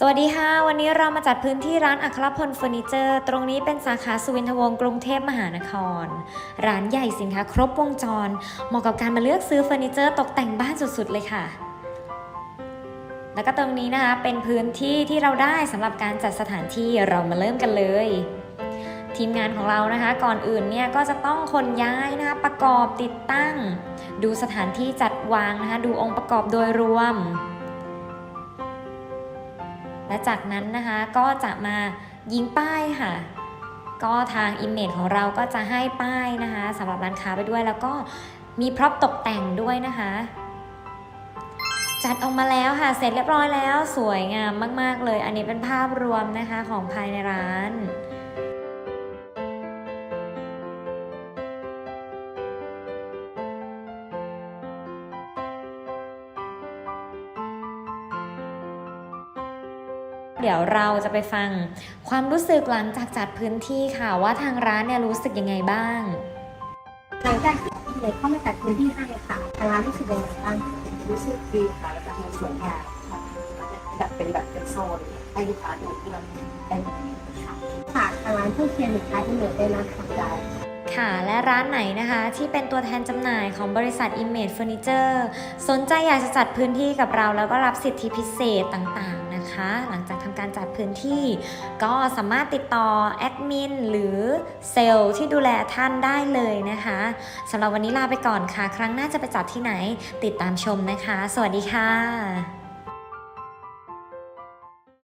สวัสดีค่ะ วันนี้เรามาจัดพื้นที่ร้านอัครพลเฟอร์นิเจอร์ ตรงนี้เป็นสาขาสุวินทวงศ์กรุงเทพมหานคร ร้านใหญ่สินค้าครบวงจร เหมาะกับการมาเลือกซื้อเฟอร์นิเจอร์ตกแต่งบ้านสุดๆเลยค่ะ แล้วก็ตรงนี้นะคะเป็นพื้นที่ที่เราได้สำหรับการจัดสถานที่เรามาเริ่มกันเลย ทีมงานของเรานะคะ ก่อนอื่นเนี่ยก็จะต้องขนย้ายนะคะประกอบติดตั้ง ดูสถานที่จัดวางนะคะดูองค์ประกอบโดยรวม และจากนั้นนะคะก็จะมายิงป้ายค่ะ ก็ทางอิมเมจของเราก็จะให้ป้ายนะคะสำหรับร้านค้าไปด้วยแล้วก็มีพร็อพตกแต่งด้วยนะคะ จัดออกมาแล้วค่ะ เสร็จเรียบร้อยแล้ว สวยงามมาก ๆ เลย อันนี้เป็นภาพรวมนะคะของภายในร้าน เดี๋ยวเราจะไปฟังความรู้สึกหลังจากจัดพื้นที่ค่ะว่าทางร้านเนี่ยรู้สึกยังไงบ้าง หลังจากที่เล็กเข้ามาจัดพื้นที่ให้ค่ะทางร้านรู้สึกยังไงบ้างรู้สึกดีค่ะแล้วก็มันสวยงามค่ะแบบเป็นแบบเป็นโซนให้ลูกค้าดูที่เราได้ค่ะทางร้านเพื่อเชียร์หนึ่งท้ายอีเมลได้นะคะได้ ค่ะ และร้านไหนนะคะ ที่เป็นตัวแทนจำหน่ายของบริษัท Image Furniture สนใจอยากจะจัดพื้นที่กับเรา แล้วก็รับสิทธิพิเศษต่างๆนะคะ หลังจากทำการจัดพื้นที่ ก็สามารถติดต่อแอดมินหรือเซลล์ที่ดูแลท่านได้เลยนะคะสำหรับวันนี้ลาไปก่อนค่ะ ครั้งหน้าจะไปจัดที่ไหนติดตามชมนะคะ สวัสดีค่ะ